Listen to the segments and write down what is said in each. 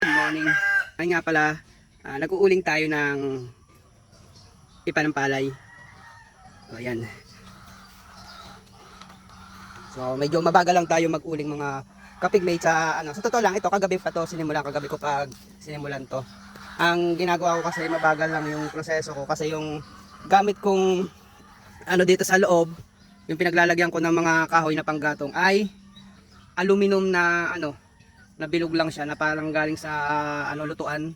Good morning. Ay nga pala, ah, nag-uuling tayo ng ipa ng palay. So, ayan. So, medyo mabagal lang tayo mag-uling mga kapigmate sa ano. Sa totoo lang, ito kagabi pa to, sinimulan kagabi ko pag sinimulan to. Ang ginagawa ko kasi mabagal lang yung proseso ko kasi yung gamit kong ano dito sa loob, yung pinaglalagyan ko ng mga kahoy na panggatong ay aluminum na ano, na bilog lang siya na parang galing sa ano lutuan.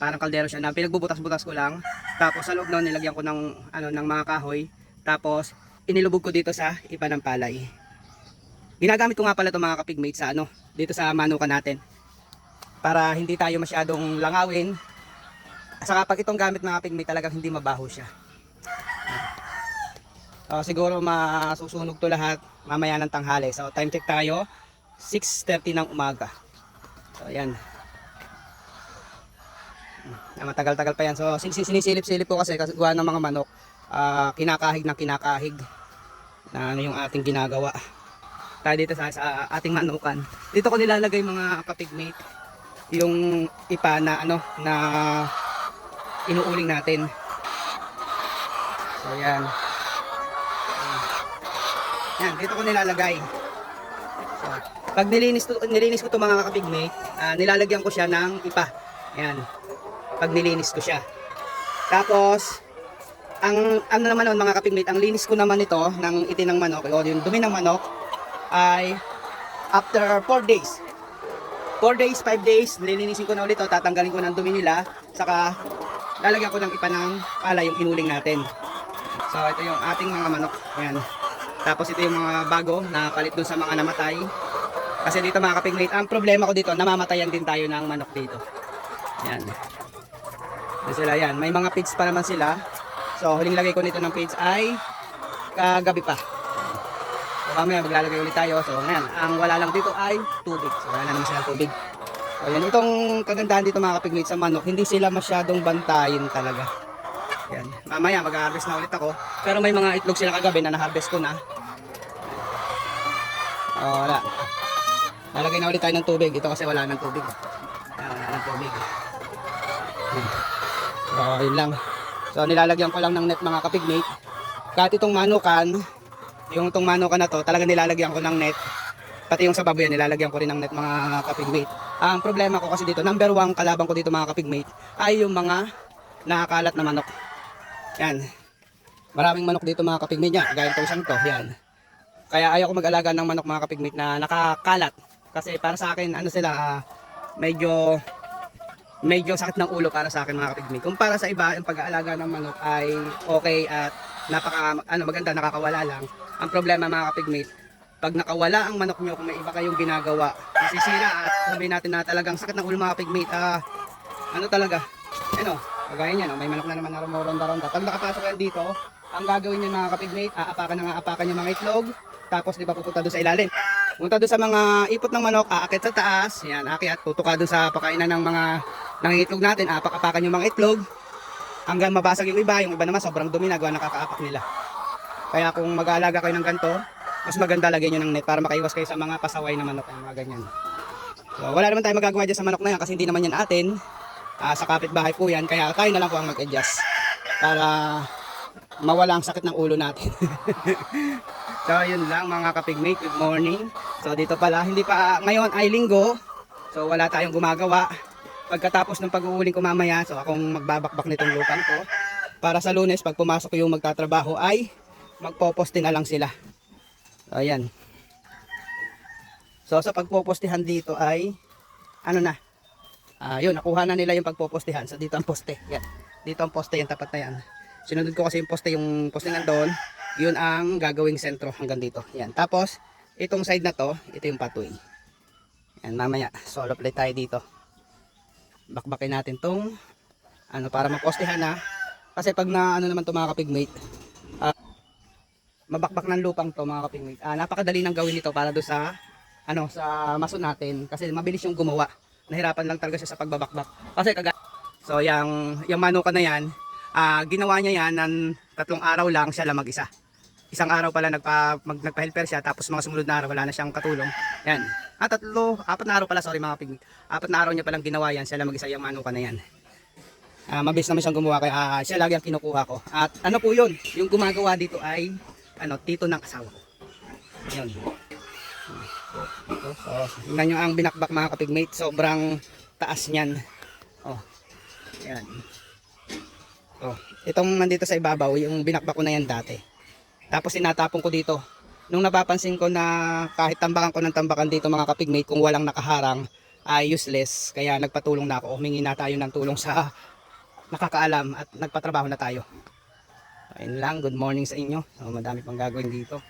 Parang kaldero siya na pinagbubutas-butas ko lang. Tapos sa loob noon nilagyan ko ng ano ng mga kahoy. Tapos inilubog ko dito sa ipa ng palay. Ginagamit ko nga pala itong mga kapigmate sa ano dito sa manukan natin. Para hindi tayo masyadong langawin. Saka pag itong gamit mga kapigmate talagang hindi mabaho siya. Ah, siguro masusunog to lahat mamaya ng tanghali. So time check tayo. 6.30 ng umaga So, ayan. Ah, matagal-tagal pa yan. So, sin- sin- sinisilip-silip ko kasi kasi gawa ng mga manok. ah, kinakahig ng kinakahig. Na ano yung ating ginagawa. Tayo dito sa, sa ating manukan. Dito ko nilalagay mga kapigmate. Yung ipa na ano, na inuuling natin. So, ayan. Yan, dito ko nilalagay. So, pag nilinis, to, nilinis ko to mga kapigmate, ah, nilalagyan ko siya ng ipa. Ayan. Pag nilinis ko siya. Tapos, ang ano naman nun mga kapigmate, ang linis ko naman ito ng itin ng manok, o yung dumi ng manok, ay after 4 days. 4 days, 5 days, nililinisin ko na ulit ito, tatanggalin ko ng dumi nila, saka lalagyan ko ng ipa ng pala yung inuling natin. So, ito yung ating mga manok. Ayan. Tapos ito yung mga bago na palit dun sa mga namatay. Kasi dito mga kapigmate, ang problema ko dito, namamatayan din tayo ng manok dito. Yan. Yan sila yan. May mga pigs pa naman sila. So, huling lagay ko nito ng pigs ay kagabi pa. So, mamaya maglalagay ulit tayo. So, ngayon, ang wala lang dito ay tubig. So, wala na naman silang tubig. So, yan. Itong kagandahan dito mga kapigmate sa manok, hindi sila masyadong bantayin talaga. Yan. Mamaya mag-harvest na ulit ako. Pero may mga itlog sila kagabi na na-harvest ko na. Oh, wala. Lalagay na ulit tayo ng tubig. Ito kasi wala ng tubig. Wala ng tubig. So, yun lang. So, nilalagyan ko lang ng net mga kapigmate. Kahit itong manukan, yung itong manukan na to, talaga nilalagyan ko ng net. Pati yung sa baboy, nilalagyan ko rin ng net mga kapigmate. Ang problema ko kasi dito, number one kalaban ko dito mga kapigmate, ay yung mga nakakalat na manok. Yan. Maraming manok dito mga kapigmate niya. Gaya itong isang to. Yan. Kaya ayaw ko mag-alaga ng manok mga kapigmate na nakakalat. Kasi para sa akin, ano sila, ah, medyo medyo sakit ng ulo para sa akin mga kapigmate. Kung para sa iba, yung pag-aalaga ng manok ay okay at napaka ano maganda nakakawala lang. Ang problema mga kapigmate, pag nakawala ang manok nyo kung may iba kayong ginagawa, masisira at sabihin natin na talagang sakit ng ulo mga kapigmate, ah, ano talaga, ano, kagaya niya, no? may manok na naman na rumoronda-ronda. Pag nakapasok yan dito, ang gagawin niya mga kapigmate, aapakan na nga apakan yung mga itlog, tapos di ba pupunta doon sa ilalim. Punta doon sa mga ipot ng manok, aakit sa taas, yan, aakit, tutuka doon sa pakainan ng mga nangingitlog natin, apak-apakan yung mga itlog, hanggang mabasag yung iba, yung iba naman sobrang dumi na gawa nakakaapak nila. Kaya kung mag-aalaga kayo ng ganito, mas maganda lagyan nyo ng net para makaiwas kayo sa mga pasaway na manok, mga ganyan. So, wala naman tayo magagawa dyan sa manok na yan kasi hindi naman yan atin. Ah, sa kapitbahay po yan, kaya tayo na lang po ang mag-adjust para mawala ang sakit ng ulo natin. so, yun lang mga kapigmate, good morning. So, dito pala, hindi pa, ngayon ay linggo, so wala tayong gumagawa. Pagkatapos ng pag-uuling ko mamaya, so akong magbabakbak nitong lupan ko. Para sa lunes, pag pumasok yung magtatrabaho ay magpoposte na lang sila. So, ayan. So, sa pagpopostihan dito ay, ano na, Ah, yun, nakuha na nila yung pagpopostihan. So, dito ang poste. Yan. Dito ang poste, yung tapat na yan. Sinunod ko kasi yung poste, yung poste doon. Yun ang gagawing sentro hanggang dito. Yan. Tapos, itong side na to, ito yung pathway. Yan, mamaya, solo play tayo dito. Bakbakin natin tong, ano, para mapostehan na. Kasi pag na, ano naman to mga kapigmate, ah, mabakbak ng lupang to mga kapigmate. Ah, napakadali nang gawin ito para do sa, ano, sa maso natin. Kasi mabilis yung gumawa nahirapan lang talaga siya sa pagbabakbak. Kasi kaga So yung yung manuka na yan, ah, ginawa niya yan ng tatlong araw lang siya lang mag-isa. Isang araw pala nagpa mag, nagpa-helper siya tapos mga sumunod na araw wala na siyang katulong. Yan. Ah, tatlo, apat na araw pala, sorry mga kapigmeat. Apat na araw niya palang ginawa yan, siya lang mag-isa yung manuka na yan. Ah, mabilis naman siyang gumawa kaya ah, siya lagi ang kinukuha ko. At ano po yun, yung gumagawa dito ay ano, tito ng asawa ko. Yun. So, tingnan nyo ang binakbak mga kapigmate, sobrang taas niyan. Oh. Yan. Oh, itong nandito sa ibabaw, yung binakbak ko na yan dati. Tapos sinatapon ko dito. Nung napapansin ko na kahit tambakan ko ng tambakan dito mga kapigmate, kung walang nakaharang, ay useless. Kaya nagpatulong na ako. Humingi na tayo ng tulong sa nakakaalam at nagpatrabaho na tayo. Ayun lang, good morning sa inyo. So, madami pang gagawin dito.